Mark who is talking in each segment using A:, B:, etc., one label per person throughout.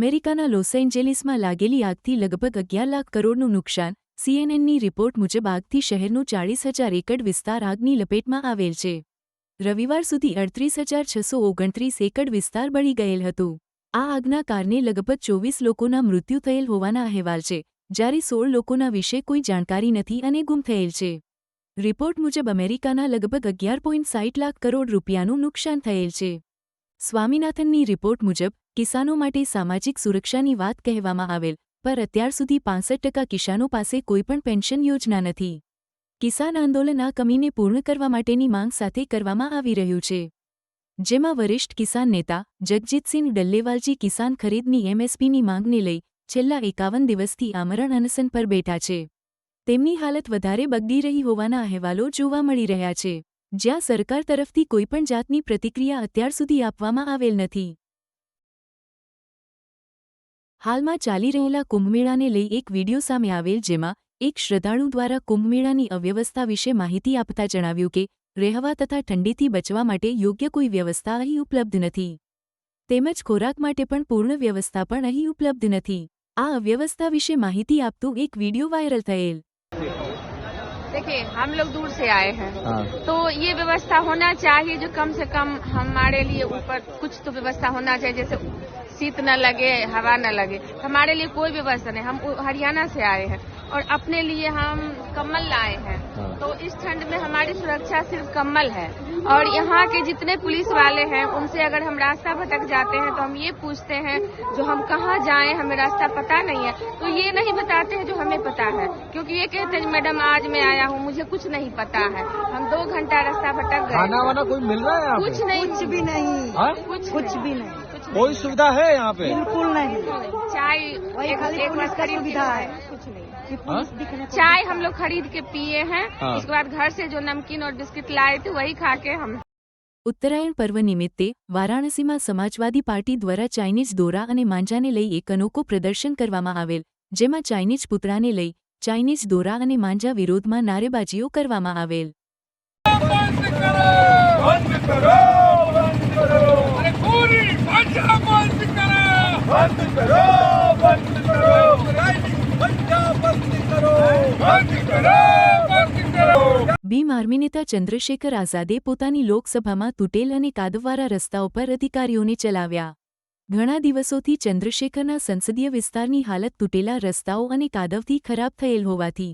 A: અમેરિકાના લોસ એન્જેલિસમાં લાગેલી આગથી લગભગ અગિયાર લાખ કરોડનું નુકસાન સીએનએનની રિપોર્ટ મુજબ આગથી શહેરનું ચાળીસ હજાર એકડ વિસ્તાર આગની લપેટમાં આવેલ છે. રવિવાર સુધી અડત્રીસ હજાર છસો ઓગણત્રીસ એકડ વિસ્તાર બળી ગયેલ હતું. આ આગના કારણે લગભગ ચોવીસ લોકોના મૃત્યુ થયેલ હોવાના અહેવાલ છે, જ્યારે સોળ લોકોના વિશે કોઈ જાણકારી નથી અને ગુમ થયેલ છે. રિપોર્ટ મુજબ અમેરિકાના લગભગ અગિયાર પોઈન્ટ સાઠ લાખ કરોડ રૂપિયાનું નુકસાન થયેલ છે. સ્વામીનાથનની રિપોર્ટ મુજબ કિસાનો માટે સામાજિક સુરક્ષાની વાત કહેવામાં આવેલ, પર અત્યાર સુધી પાંસઠ ટકા કિસાનો પાસે કોઈપણ પેન્શન યોજના નથી. કિસાન આંદોલન આ કમીને પૂર્ણ કરવા માટેની માંગ સાથે કરવામાં આવી રહ્યું છે. જેમાં વરિષ્ઠ કિસાન નેતા જગજીતસિંહ ડલ્લેવાલજી કિસાન ખરીદની એમએસપીની માંગને લઈ છેલ્લા એકાવન દિવસથી આમરણ અનશન પર બેઠા છે. તેમની હાલત વધારે બગડી રહી હોવાના અહેવાલો જોવા મળી રહ્યા છે. જ્યાં સરકાર તરફથી કોઈપણ જાતની પ્રતિક્રિયા અત્યાર સુધી આપવામાં આવેલ નથી. હાલમાં ચાલી રહેલા કુંભમેળાને લઈ એક વીડિયો સામે આવેલ જેમાં એક શ્રદ્ધાળુ દ્વારા કુંભમેળાની અવ્યવસ્થા વિશે માહિતી આપતા જણાવ્યું કે, રહેવા તથા ઠંડીથી બચવા માટે યોગ્ય કોઈ વ્યવસ્થા અહીં ઉપલબ્ધ નથી. તેમજ ખોરાક માટે પણ પૂર્ણ વ્યવસ્થા પણ અહીં ઉપલબ્ધ નથી. આ અવ્યવસ્થા વિશે માહિતી આપતું એક વીડિયો વાયરલ થયેલ.
B: देखिए हम लोग दूर से आए हैं।
C: हाँ।
B: तो ये व्यवस्था होना चाहिए जो कम से कम हमारे लिए ऊपर कुछ तो व्यवस्था होना चाहिए जैसे शीत न लगे हवा न लगे। हमारे लिए कोई व्यवस्था नहीं। हम हरियाणा से आए हैं और अपने लिए हम कम्बल लाए हैं।
C: हाँ।
B: तो इस ठंड में हमारी सुरक्षा सिर्फ़ कम्बल है। और यहाँ के जितने पुलिस वाले हैं उनसे अगर हम रास्ता भटक जाते हैं तो हम ये पूछते हैं जो हम कहाँ जाएँ हमें रास्ता पता नहीं है। तो ये नहीं बताते हैं जो हमें पता है क्योंकि ये कहते हैं मैडम आज मैं आया हूँ मुझे कुछ नहीं पता है। हम दो घंटा रास्ता भटक गए।
C: खाना वाना कोई मिल रहा है
B: कुछ नहीं।
D: कुछ भी नहीं।
C: हाँ?
B: कुछ
D: कुछ भी नहीं।
C: कोई सुविधा है यहाँ पे?
D: बिल्कुल नहीं।
B: चाय एक- एक
D: सुविधा है।
B: कुछ नहीं। चाय हम लोग खरीद के पिए हैं
C: हाँ।
B: उसके बाद घर से जो नमकीन और बिस्किट लाए थे वही खा के हम
A: ઉત્તરાયણ પર્વ નિમિત્તે વારાણસીમાં સમાજવાદી પાર્ટી દ્વારા ચાઇનીઝ દોરા અને માંજાને લઈ એક અનોખું પ્રદર્શન કરવામાં આવેલ જેમાં ચાઇનીઝ પુતળાને લઈ ચાઇનીઝ દોરા અને માંજા વિરોધમાં નારેબાજીઓ કરવામાં આવેલ
E: બંધ કરો
A: ભીમ આર્મી નેતા ચંદ્રશેખર આઝાદે પોતાની લોકસભામાં તૂટેલ અને કાદવવાળા રસ્તાઓ પર અધિકારીઓને ચલાવ્યા. ઘણા દિવસોથી ચંદ્રશેખરના સંસદીય વિસ્તારની હાલત તૂટેલા રસ્તાઓ અને કાદવથી ખરાબ થયેલ હોવાથી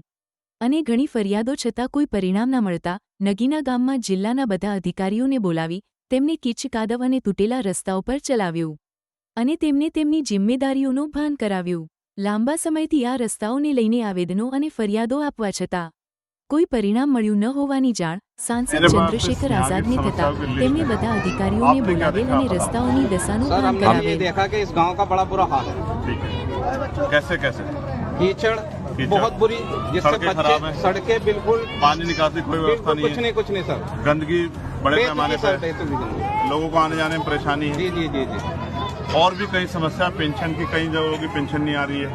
A: અને ઘણી ફરિયાદો છતાં કોઈ પરિણામ ન મળતા નગીના ગામમાં જિલ્લાના બધા અધિકારીઓને બોલાવી તેમને કીચ કાદવ અને તૂટેલા રસ્તાઓ પર ચલાવ્યું અને તેમને તેમની જિમ્મેદારીઓનું ભાન કરાવ્યું. લાંબા સમયથી આ રસ્તાઓને લઈને આવેદનો અને ફરિયાદો આપવા છતાં કોઈ પરિણામ મળ્યું ન હોવાની જાણ સાંસદ ચંદ્રશેખર આઝાદને થતા તેમણે બધા
F: અધિકારીઓને
A: બોલાવેલ અને રસ્તાઓની દશાનું
G: કામ
A: કરાવેલ
F: कैसे कैसे
G: बहुत बुरी जिससे
F: खराब
G: बच्चे
F: सड़के
G: सड़कें बिल्कुल
F: पानी निकासी कोई व्यवस्था
G: नहीं कुछ
F: नहीं
G: कुछ नहीं सर
F: गंदगी बड़े पैमाने पर लोगों को आने जाने में परेशानी है
G: जी जी जी जी
F: और भी कई समस्या पेंशन की कई जगहों की पेंशन नहीं आ रही है।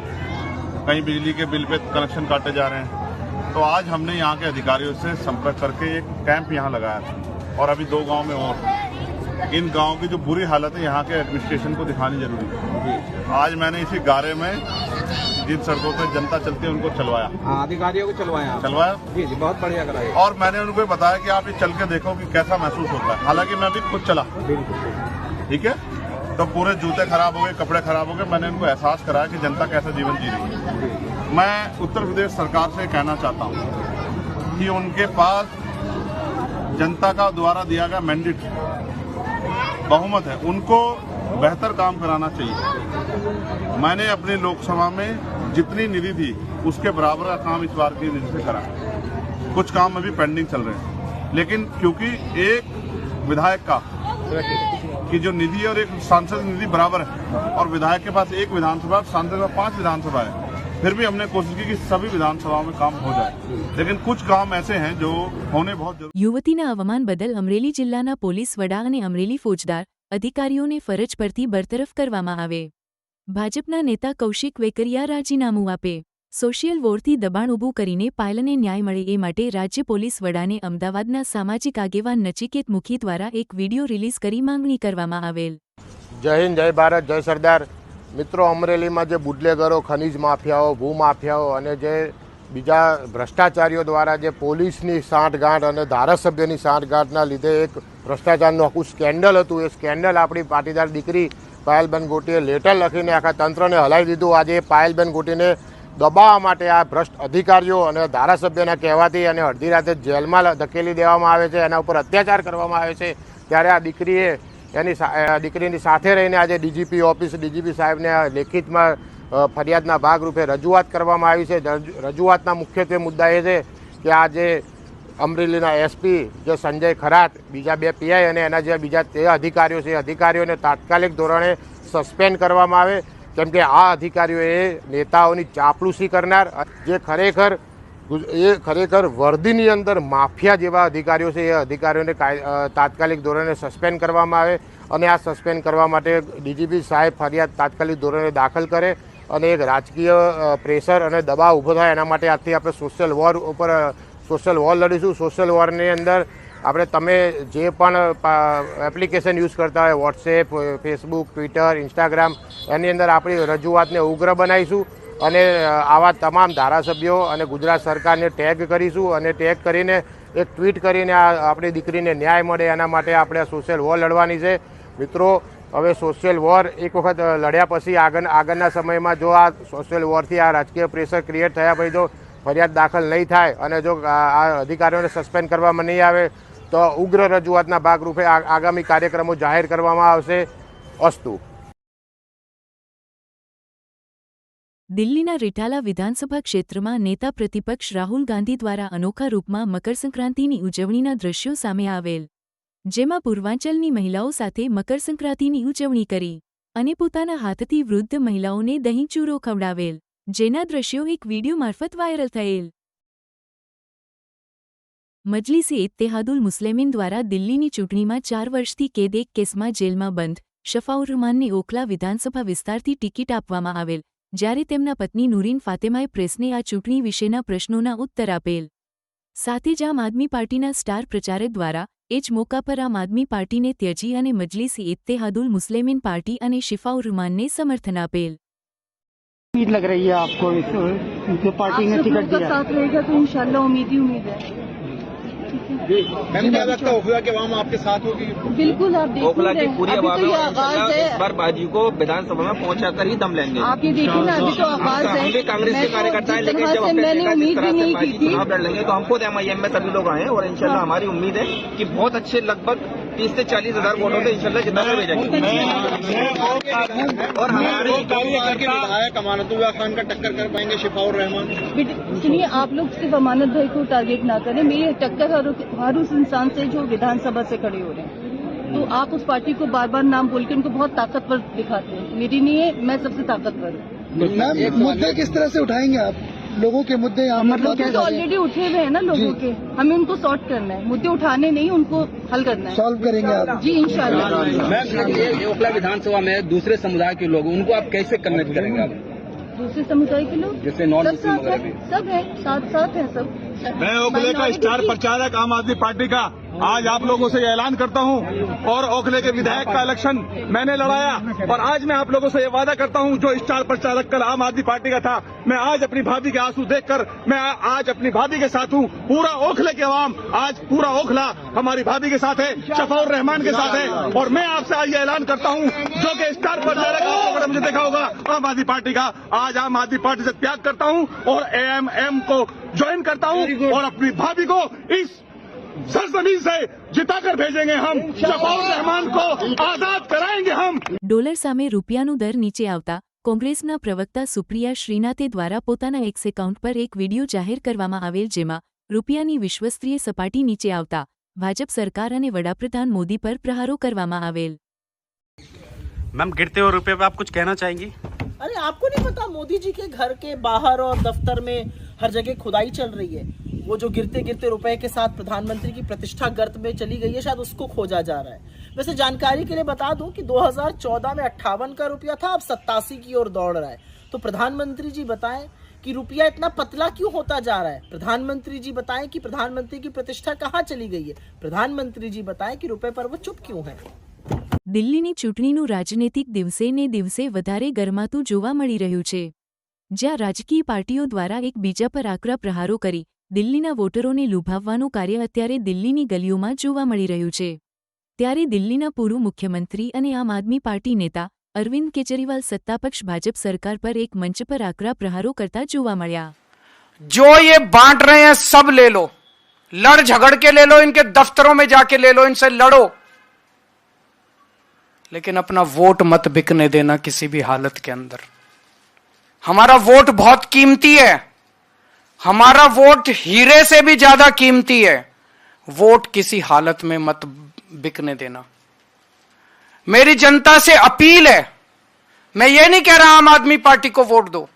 F: कहीं बिजली के बिल पे कनेक्शन काटे जा रहे हैं। तो आज हमने यहाँ के अधिकारियों से संपर्क करके एक कैंप यहाँ लगाया था। और अभी दो गाँव में और इन गाँव की जो बुरी हालत है यहाँ के एडमिनिस्ट्रेशन को दिखानी ज़रूरी है। आज मैंने इसी गारे में जिन सड़कों पर जनता चलती है उनको चलवाया।
G: हाँ अधिकारियों को चलवाया।
F: चलवाया?
G: जी जी बहुत बढ़िया कराया
F: और मैंने उनको बताया कि आप ये चल के देखो कि कैसा महसूस होता है। हालाँकि मैं अभी खुद चला। ठीक है? तो पूरे जूते खराब हो गए, कपड़े खराब हो गए। मैंने उनको एहसास कराया कि जनता कैसा जीवन जी रही है। मैं उत्तर प्रदेश सरकार से कहना चाहता हूँ कि उनके पास जनता का द्वारा दिया गया मैंडेट बहुमत है। उनको बेहतर काम कराना चाहिए। मैंने अपनी लोकसभा में जितनी निधि थी, उसके बराबर का काम इस बार की निधि से करा कुछ काम अभी पेंडिंग चल रहे हैं। लेकिन क्योंकि एक विधायक का की जो निधि है और एक सांसद निधि बराबर है और विधायक के पास एक विधानसभा सांसद के पास पांच विधानसभा है फिर भी हमने कोशिश की कि सभी विधानसभाओं में काम हो जाए लेकिन कुछ काम ऐसे हैं जो होने बहुत जरूरी
A: યુવતીના અવમાન બદલ અમરેલી જિલ્લાના પોલીસ વડા અને અમરેલી ફોજદાર અધિકારીઓને ફરજ પરથી બરતરફ કરવામાં આવે ભાજપના નેતા કૌશિક વેકરિયા રાજીનામું આપે સોશિયલ વોરથી દબાણ ઊભું કરીને પાયલને ન્યાય મળે એ માટે રાજ્ય પોલીસ વડાને અમદાવાદના સામાજિક આગેવાન નચિકેત મુખી દ્વારા એક વીડિયો રિલીઝ કરી માંગણી કરવામાં આવેલ.
H: જય હિન્દ, જય ભારત, જય સરદાર.
D: મિત્રો, અમરેલીમાં જે બુડલેગરો, ખનીજ માફિયાઓ, ભૂમાફિયાઓ અને જે બીજા ભ્રષ્ટાચારીઓ દ્વારા જે પોલીસની સાંઠગાંઠ અને ધારાસભ્યની સાંઠગાંઠના લીધે એક ભ્રષ્ટાચારનું આખું સ્કેન્ડલ હતું. એ સ્કેન્ડલ આપણી પાટીદાર દીકરી પાયલબેન ગોટીએ લેટર લખીને આખા તંત્રને હલાવી દીધું. આજે પાયલબેન ગોટીને દબાવવા માટે આ ભ્રષ્ટ અધિકારીઓ અને ધારાસભ્યના કહેવાથી અને અડધી રાતે જેલમાં ધકેલી દેવામાં આવે છે, એના ઉપર અત્યાચાર કરવામાં આવે છે, ત્યારે આ દીકરીએ એની દીકરીની સાથે રહીને આજે ડીજીપી ઓફિસ, ડીજીપી સાહેબને લેખિતમાં ફરિયાદના ભાગરૂપે રજૂઆત કરવામાં આવી છે. રજૂઆતના મુખ્યત્વે મુદ્દા એ છે કે આ જે અમરેલીના એસપી, જે સંજય ખરાત, બીજા બે પીઆઈ અને એના જે બીજા તે અધિકારીઓ છે અધિકારીઓને તાત્કાલિક ધોરણે સસ્પેન્ડ કરવામાં આવે. કેમ કે આ અધિકારીઓએ નેતાઓની ચાપલૂસી કરનાર જે ખરેખર એ ખરેખર વર્દીની અંદર માફિયા જેવા અધિકારીઓ છે, એ અધિકારીઓને તાત્કાલિક ધોરણે સસ્પેન્ડ કરવામાં આવે અને આ સસ્પેન્ડ કરવા માટે ડીજીપી સાહેબ ફરિયાદ તાત્કાલિક ધોરણે દાખલ કરે અને એક રાજકીય પ્રેશર અને દબાવ ઊભો થાય એના માટે આજથી આપણે સોશિયલ વોર ઉપર સોશિયલ વોર લડીશું. સોશિયલ વોરની અંદર આપણે તમે જે પણ એપ્લિકેશન યુઝ કરતા હોય વોટ્સએપ ફેસબુક ટ્વિટર ઇન્સ્ટાગ્રામ એની અંદર આપણી રજૂઆતને ઉગ્ર બનાવીશું અને આવા તમામ ધારાસભ્યો અને ગુજરાત સરકારને ટેગ કરીશું અને ટેગ કરીને એક ટ્વીટ કરીને આ આપણી દીકરીને ન્યાય મળે એના માટે આપણે આ સોશિયલ વોર લડવાની છે. મિત્રો, હવે સોશિયલ વોર એક વખત લડ્યા પછી આગળ, આગળના સમયમાં જો આ સોશિયલ વોરથી આ રાજકીય પ્રેશર ક્રિએટ થયા પછી જો ફરિયાદ દાખલ નહીં થાય અને જો આ અધિકારીઓને સસ્પેન્ડ કરવામાં નહીં આવે તો ઉગ્ર રજૂઆતના ભાગરૂપે આગામી કાર્યક્રમો જાહેર કરવામાં આવશે. અસ્તુ.
A: દિલ્હીના રિટાલા વિધાનસભા ક્ષેત્રમાં નેતા પ્રતિપક્ષ રાહુલ ગાંધી દ્વારા અનોખા રૂપમાં મકરસંક્રાંતિની ઉજવણીના દ્રશ્યો સામે આવેલ, જેમાં પૂર્વાંચલની મહિલાઓ સાથે મકરસંક્રાંતિની ઉજવણી કરી અને પોતાના હાથથી વૃદ્ધ મહિલાઓને દહીંચૂરો ખવડાવેલ, જેના દ્રશ્યો એક વીડિયો મારફત વાયરલ થયેલ. મજલિસે ઇત્તેહાદુલ મુસ્લિમીન દ્વારા દિલ્હીની ચૂંટણીમાં ચાર વર્ષથી કેદ એક કેસમાં જેલમાં બંધ શફાઉર રહમાનને ઓખલા વિધાનસભા વિસ્તારથી ટિકિટ આપવામાં આવેલ જ્યારે તેમના પત્ની નુરીન ફાતેમાએ પ્રેસને આ ચૂંટણી વિશેના પ્રશ્નોના ઉત્તર આપેલ સાથે જ આમ આદમી પાર્ટીના સ્ટાર પ્રચારક દ્વારા એ જ મોકા પર આમ આદમી પાર્ટીને ત્યજી અને મજલિસી ઇત્તેહાદુલ મુસ્લિમીન પાર્ટી અને શિફાઉર રહમાનને સમર્થન આપેલ
H: उम्मीद लग रही है आपको इस जो पार्टी ने
I: आप सब
H: टिकट
I: लोग का
H: दिया
I: साथ रहेगा तो इंशाल्लाह उम्मीद ही उम्मीद है
G: मैम क्या लगता है ओखला के वाम आपके साथ होगी?
I: बिल्कुल आप देख
J: ओखला
I: ही
J: की पूरी पर
I: तो आगाज़ है
J: इस बार बाजी को विधानसभा में पहुँचा कर ही दम लेंगे।
I: आप ये देखिए ना अभी तो आगाज़ है।
J: हम भी कांग्रेस के
I: तो
J: कार्यकर्ता है लेकिन जब
I: मैंने
J: जिस
I: उम्मीद
J: तरह
I: भी नहीं की थी।
J: चुनाव लड़ लेंगे तो हम खुद एमआईएम में सभी लोग आए और इंशाल्लाह
I: हाँ।
J: हमारी उम्मीद है की बहुत अच्छे लगभग तीस से चालीस हज़ार वोटों से इंशाल्लाह जिता कर भेजेंगे। और हमारी
G: विधायक अमानतुल्लाह खान का टक्कर कर पाएँगे शिफाउर रहमान।
I: सुनिए आप लोग सिर्फ़ अमानत भाई को टारगेट ना करें मेरी टक्कर हर, हर उस इंसान से जो विधानसभा से खड़े हो रहे हैं। तो आप उस पार्टी को बार बार नाम बोल के उनको बहुत ताकतवर दिखाते हैं। मेरी नहीं है मैं सबसे ताकतवर हूँ।
H: मैम मुद्दे किस तरह से उठाएँगे आप? लोगों के मुद्दे यहाँ मतलब
I: तो ऑलरेडी उठे हुए हैं ना लोगों के। हमें उनको सॉर्ट करना है। मुद्दे उठाने नहीं उनको हल करना है।
H: सॉल्व करेंगे आप।
I: जी इंशाल्लाह।
K: मैम ओखला विधानसभा में दूसरे समुदाय के लोग उनको आप कैसे कन्विंस करेंगे आप?
I: दूसरे समुदाय के लोग?
K: जैसे नॉन
I: सब
K: मुस्लिम
I: साथ
K: वगैरह
I: है सब है साथ साथ है सब।
E: मैं ओखले का स्टार प्रचारक आम आदमी पार्टी का आज आप लोगों से ऐलान करता हूँ और ओखले के विधायक का इलेक्शन मैंने लड़ाया और आज मैं आप लोगों से ये वादा करता हूँ जो स्टार प्रचारक कल आम आदमी पार्टी का था मैं आज अपनी भाभी के आँसू देखकर मैं आज अपनी भाभी के साथ हूँ पूरा ओखले के आवाम आज पूरा ओखला हमारी भाभी के साथ है शफाउर रहमान के साथ है और मैं आपसे आज ये ऐलान करता हूँ जो कि स्टार प्रचारक मुझे देखा होगा आम आदमी पार्टी का आज आम आदमी पार्टी से त्याग करता हूँ और एएमएम को ज्वाइन करता हूं और अपनी भाभी को इस सरजमीन से जिताकर भेजेंगे हम शफाउर रहमान को आजाद कराएंगे हम
A: ડોલર સામે રૂપિયાનું દર નીચે આવતા કોંગ્રેસના પ્રવક્તા સુપ્રિયા શ્રીનાથે દ્વારા પોતાના એક્સ એકાઉન્ટ પર એક વિડિયો જાહેર કરવામાં આવેલ જેમાં રૂપિયાની વિશ્વસ્તરીય સપાટી નીચે આવતા ભાજપ સરકાર અને વડાપ્રધાન મોદી પર પ્રહારો કરવામાં આવેલ
L: मैम गिरते हुए रुपये पे आप कुछ कहना चाहेंगी
M: अरे आपको नहीं पता मोदी जी के घर के बाहर और दफ्तर में हर जगह खुदाई चल रही है वो जो गिरते गिरते रुपए के साथ प्रधानमंत्री की प्रतिष्ठा गर्त में चली गई है शायद उसको खोजा जा रहा है वैसे जानकारी के लिए बता दूं कि 2014 में अट्ठावन का रुपया था अब सत्तासी की ओर दौड़ रहा है तो प्रधानमंत्री जी बताएं कि रुपया इतना पतला क्यों होता जा रहा है प्रधानमंत्री जी बताएं कि प्रधानमंत्री की प्रतिष्ठा कहाँ चली गई है प्रधानमंत्री जी बताएं कि रुपए पर वो चुप क्यों है
A: દિલ્હીની ચૂંટણીનું રાજનૈતિક દિવસે ને દિવસે વધારે ગરમાતું જોવા મળી રહ્યું છે જ્યાં રાજકીય પાર્ટીઓ દ્વારા એકબીજા પર આકરા પ્રહારો કરી દિલ્હીના વોટરોને લુભાવવાનું કાર્ય અત્યારે દિલ્હીની ગલીઓમાં જોવા મળી રહ્યું છે ત્યારે દિલ્હીના પૂર્વ મુખ્યમંત્રી અને આમ આદમી પાર્ટી નેતા અરવિંદ કેજરીવાલ સત્તાપક્ષ ભાજપ સરકાર પર એક મંચ પર આકરા પ્રહારો કરતા જોવા મળ્યા
N: जो ये बांट रहे हैं सब ले लो लड़ झगड़ के ले लो इनके दफ्तरों में जाके ले लो इनसे लड़ो लेकिन अपना वोट मत बिकने देना किसी भी हालत के अंदर हमारा वोट बहुत कीमती है। हमारा वोट हीरे से भी ज़्यादा कीमती है। वोट किसी हालत में मत बिकने देना। मेरी जनता से अपील है। मैं ये नहीं कह रहा आम आदमी पार्टी को वोट दो।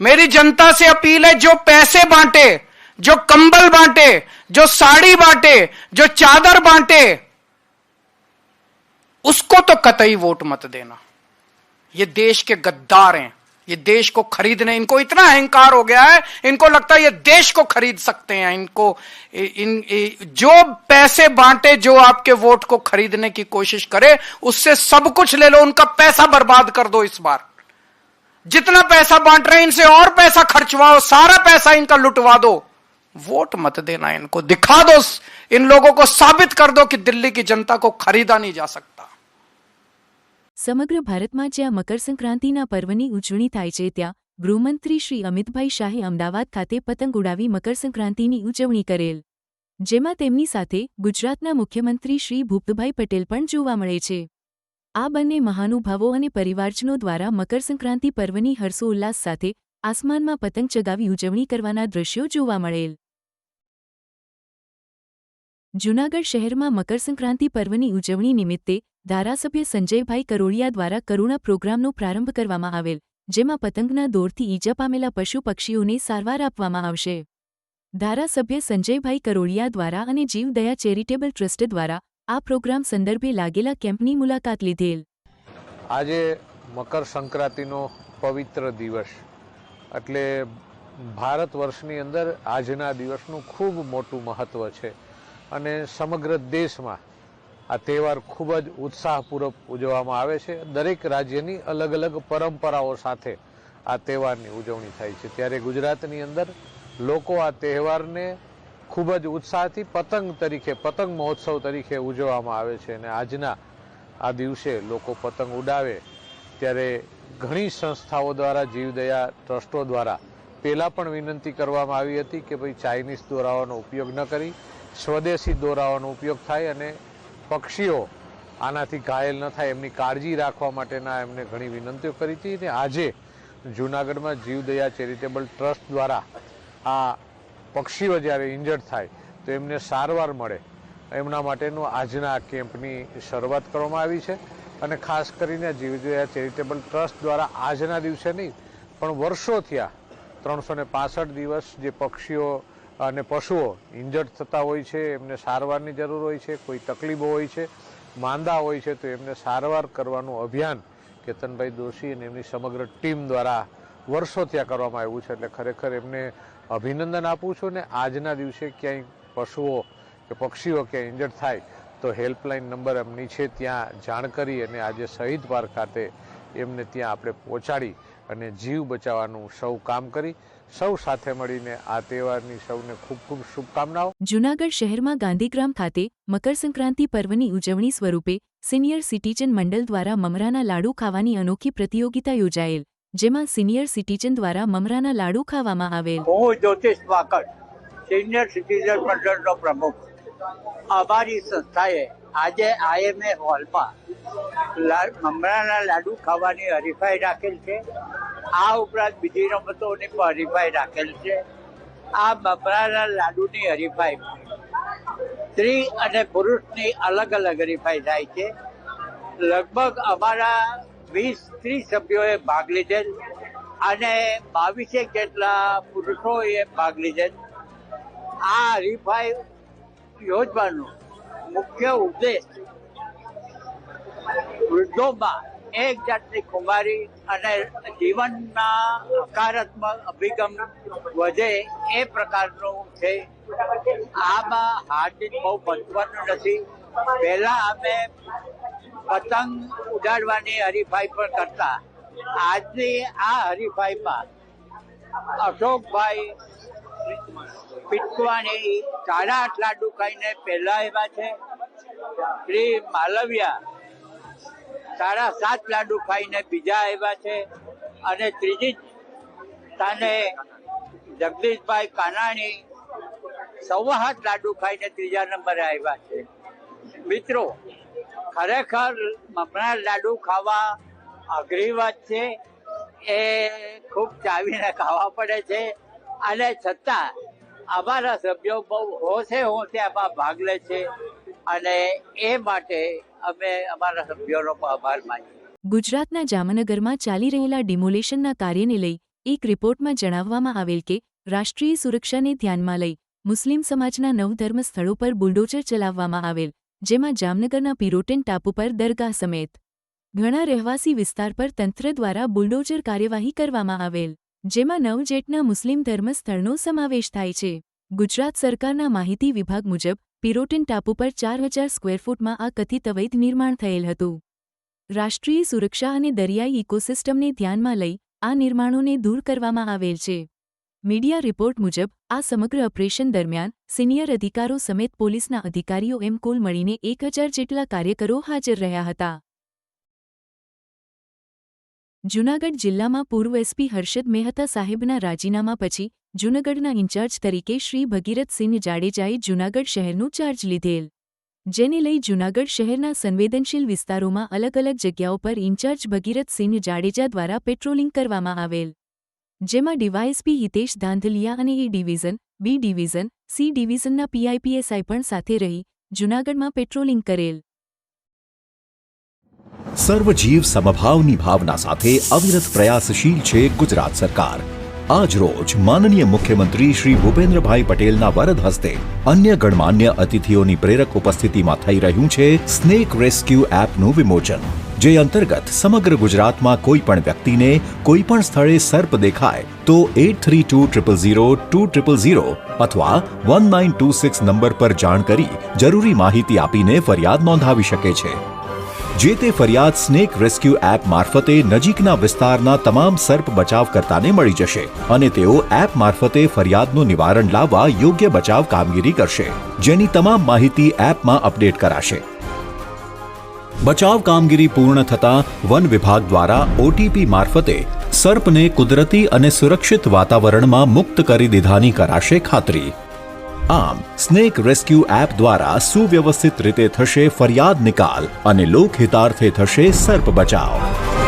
N: मेरी जनता से अपील है, जो पैसे बांटे, जो कंबल बांटे, जो साड़ी बांटे, जो चादर बांटे, उसको तो कतई वोट मत देना। ये देश के गद्दार हैं। ये देश को खरीदने इनको इतना अहंकार हो गया है इनको लगता है ये देश को खरीद सकते हैं इनको इन, जो पैसे बांटे जो आपके वोट को खरीदने की कोशिश करे उससे सब कुछ ले लो उनका पैसा बर्बाद कर दो इस बार। जितना पैसा बांट रहे हैं इनसे और पैसा खर्चवाओ सारा पैसा इनका लुटवा दो। वोट मत देना इनको दिखा दो इन लोगों को साबित कर दो कि दिल्ली की जनता को खरीदा नहीं जा सकता।
A: સમગ્ર ભારતમાં જ્યાં મકરસંક્રાંતિના પર્વની ઉજવણી થાય છે, ત્યાં ગૃહમંત્રી શ્રી અમિતભાઈ શાહે અમદાવાદ ખાતે પતંગ ઉડાવી મકરસંક્રાંતિની ઉજવણી કરેલ. જેમાં તેમની સાથે ગુજરાતના મુખ્યમંત્રી શ્રી ભૂપતભાઈ પટેલ પણ જોવા મળે છે. આ બંને મહાનુભાવો અને પરિવારજનો દ્વારા મકરસંક્રાંતિ પર્વની હર્ષોલ્લાસ સાથે આસમાનમાં પતંગ ચગાવી ઉજવણી કરવાના દ્રશ્યો જોવા મળેલ. જૂનાગઢ શહેરમાં મકરસંક્રાંતિ પર્વની ઉજવણી નિમિત્તે ધારાસભ્ય સંજયભાઈ કરોડિયા દ્વારા કરુણા પ્રોગ્રામનો પ્રારંભ કરવામાં આવેલ, જેમાં પતંગના દોરથી ઈજા પામેલા પશુ પક્ષીઓને સારવાર આપવામાં આવશે. ધારાસભ્ય સંજયભાઈ કરોડિયા દ્વારા અને જીવદયા ચેરિટેબલ ટ્રસ્ટ દ્વારા આ પ્રોગ્રામ સંદર્ભે લાગેલા કેમ્પની મુલાકાત લીધેલ.
O: આજે મકર સંક્રાંતિનો પવિત્ર દિવસ, એટલે ભારત વર્ષની અંદર આજના દિવસનું ખૂબ મોટું મહત્ત્વ છે. અને સમગ્ર દેશમાં આ તહેવાર ખૂબ જ ઉત્સાહપૂર્વક ઉજવવામાં આવે છે. દરેક રાજ્યની અલગ અલગ પરંપરાઓ સાથે આ તહેવારની ઉજવણી થાય છે. ત્યારે ગુજરાતની અંદર લોકો આ તહેવારને ખૂબ જ ઉત્સાહથી પતંગ તરીકે, પતંગ મહોત્સવ તરીકે ઉજવવામાં આવે છે અને આજના આ દિવસે લોકો પતંગ ઉડાવે. ત્યારે ઘણી સંસ્થાઓ દ્વારા, જીવદયા ટ્રસ્ટો દ્વારા પહેલાં પણ વિનંતી કરવામાં આવી હતી કે ભાઈ ચાઇનીઝ દોરાઓનો ઉપયોગ ન કરી, સ્વદેશી દોરાઓનો ઉપયોગ થાય અને પક્ષીઓ આનાથી ઘાયલ ન થાય એમની કાળજી રાખવા માટેના એમને ઘણી વિનંતીઓ કરી હતી અને આજે જૂનાગઢમાં જીવદયા ચેરિટેબલ ટ્રસ્ટ દ્વારા આ પક્ષીઓ જ્યારે ઇન્જર્ડ થાય તો એમને સારવાર મળે. એમના માટેનું આજના કેમ્પની શરૂઆત કરવામાં આવી છે અને ખાસ કરીને જીવદયા ચેરિટેબલ ટ્રસ્ટ દ્વારા આજના દિવસે નહીં, પણ વર્ષો થયા ત્રણસો ને પાસઠ દિવસ જે પક્ષીઓ અને પશુઓ ઇન્જર્ડ થતા હોય છે, એમને સારવારની જરૂર હોય છે, કોઈ તકલીફો હોય છે, માંદા હોય છે, તો એમને સારવાર કરવાનું અભિયાન કેતનભાઈ દોશી અને એમની સમગ્ર ટીમ દ્વારા વર્ષો ત્યાં કરવામાં આવ્યું છે. એટલે ખરેખર એમને અભિનંદન આપું છું ને આજના દિવસે ક્યાંય પશુઓ કે પક્ષીઓ ક્યાંય ઇન્જર્ડ થાય તો હેલ્પલાઇન નંબર એમની છે ત્યાં જાણ કરી અને આજે શહીદ પાર્ક ખાતે એમને ત્યાં આપણે પહોંચાડી અને જીવ બચાવવાનું સૌ કામ કરી. સૌ સાથે મળીને આ તહેવારની સૌને ખૂબ ખૂબ શુભકામનાઓ.
A: જૂનાગઢ શહેરમાં ગાંધીગ્રામ ખાતે મકર સંક્રાંતિ પર્વની ઉજવણી સ્વરૂપે સિનિયર સિટીઝન મંડળ દ્વારા મમરાના લાડુ ખાવાની અનોખી પ્રતિયોગિતા યોજાયેલ જેમાં સિનિયર સિટીઝન દ્વારા મમરાના લાડુ ખાવામાં આવેલ.
P: હું જ્યોતિષ વાકડ સિનિયર સિટીઝન મંડળનો પ્રમુખ. અમારી સંસ્થાએ આજે આઈએમએ હોલમાં મમરાના લાડુ ખાવાની હરીફાઈ રાખેલ છે. આ ઉપરાંત બીજી રમતોની પણ હરીફાઈ રાખેલ છે. આ બપરાના લાડુની હરીફાઈ સ્ત્રી અને પુરુષની અલગ અલગ હરીફાઈ થાય છે. લગભગ અમારા વીસ ત્રીસ સભ્યોએ ભાગ લીધેલ અને બાવીસેક જેટલા પુરુષોએ ભાગ લીધેલ. આ હરીફાઈ યોજવાનો મુખ્ય ઉદ્દેશ વૃદ્ધોમાં એક જાતની ખુમારી અને જીવનના હકારાત્મક અભિગમ વધે એ પ્રકારનું છે. આમાં હાર્દિક બહુ મહત્વનું નથી. પહેલા અમે પતંગ ઉડાડવાની હરીફાઈ પણ કરતા. આજની આ હરીફાઈમાં અશોકભાઈ પીટવાની સાડા આઠ લાડુ ખાઈને પહેલા આવ્યા છે. શ્રી માલવિયા સાડા સાત લાડુ ખાઈને બીજા આવ્યા છે. અને ત્રીજી સ્થાને જગદીશભાઈ કાનાણી સવા હાથ લાડુ ખાઈને ત્રીજા નંબરે આવ્યા છે. મિત્રો, ખરેખર મમરા લાડુ ખાવા અઘરી વાત છે. એ ખૂબ ચાવીને ખાવા પડે છે. અને છતાં અમારા સભ્યો બહુ હોશે હોશે આમાં ભાગ લે છે. અને એ માટે અમે અમારા સભ્યોનો આભાર માનીએ.
A: ગુજરાતના જામનગરમાં ચાલી રહેલા ડિમોલેશનના કાર્યને લઈ એક રિપોર્ટમાં જણાવવામાં આવેલ કે, રાષ્ટ્રીય સુરક્ષાને ધ્યાનમાં લઈ મુસ્લિમ સમાજના નવ ધર્મ સ્થળો પર બુલડોઝર ચલાવવામાં આવેલ, જેમાં જામનગરના પિરોટેન ટાપુ પર દરગાહ સમેત ઘણા રહેવાસી વિસ્તાર પર તંત્ર દ્વારા બુલડોઝર કાર્યવાહી કરવામાં આવેલ, જેમાં નવ જેટના મુસ્લિમ ધર્મ સ્થળનો સમાવેશ થાય છે. ગુજરાત સરકારના માહિતી વિભાગ મુજબ પિરોટેન ટાપુ પર ચાર હજાર સ્ક્વેર ફૂટમાં આ કથિત અવૈધ નિર્માણ થયેલ હતું. રાષ્ટ્રીય સુરક્ષા અને દરિયાઈ ઇકોસિસ્ટમને ધ્યાનમાં લઈ આ નિર્માણોને દૂર કરવામાં આવેલ છે. મીડિયા રિપોર્ટ મુજબ, આ સમગ્ર ઓપરેશન દરમિયાન સિનિયર અધિકારો સમેત પોલીસના અધિકારીઓ એમ કુલ મળીને એક હજાર જેટલા કાર્યકરો હાજર રહ્યા હતા. જૂનાગઢ જિલ્લામાં પૂર્વ એસપી હર્ષદ મહેતા સાહેબના રાજીનામા પછી જૂનાગઢના ઇન્ચાર્જ તરીકે શ્રી ભગીરથસિંહ જાડેજાએ જૂનાગઢ શહેરનું ચાર્જ લીધેલ. જેને લઈ જૂનાગઢ શહેરના સંવેદનશીલ વિસ્તારોમાં અલગ અલગ જગ્યાઓ પર ઇન્ચાર્જ ભગીરથસિંહ જાડેજા દ્વારા પેટ્રોલિંગ કરવામાં આવેલ. જેમાં ડીવાયએસપી હિતેશ ધાંધલિયા અને A division, B division, C ડિવિઝનના PI PSI પણ સાથે રહી જૂનાગઢમાં પેટ્રોલિંગ કરેલ.
Q: સર્વજીવ સમભાવની ભાવના સાથે અવિરત પ્રયાસશીલ છે ગુજરાત સરકાર. આજ રોજ માનનીય મુખ્યમંત્રી શ્રી ભૂપેન્દ્રભાઈ પટેલના વરદ હસ્તે અન્ય ગણમાન્ય અતિથિઓની પ્રેરક ઉપસ્થિતિમાં થઈ રહ્યું છે સ્નેક રેસ્ક્યુ એપનું વિમોચન, જે અંતર્ગત સમગ્ર ગુજરાતમાં કોઈ પણ વ્યક્તિને કોઈ પણ સ્થળે સર્પ દેખાય તો eight three two triple zero two triple zero અથવા one nine two six number પર જાણ કરી જરૂરી માહિતી આપીને ફરિયાદ નોંધાવી શકે છે. જે તે ફરિયાદ સ્નેક રેસ્ક્યુ એપ મારફતે નજીકના વિસ્તારના તમામ સર્પ બચાવકર્તાને મળી જશે અને તેઓ એપ મારફતે ફરિયાદનું નિવારણ લાવવા યોગ્ય બચાવ કામગીરી કરશે, જેની તમામ માહિતી એપમાં અપડેટ કરાશે. બચાવ કામગીરી પૂર્ણ થતાં વન વિભાગ દ્વારા ઓટીપી મારફતે સર્પને કુદરતી અને સુરક્ષિત વાતાવરણમાં મુક્ત કરી દીધાની કરાશે ખાતરી. આમ, સ્નેક રેસ્ક્યુ એપ દ્વારા સુવ્યવસ્થિત રીતે થશે ફરિયાદ નિકાલ અને લોકહિતાર્થે થશે સર્પ બચાવ.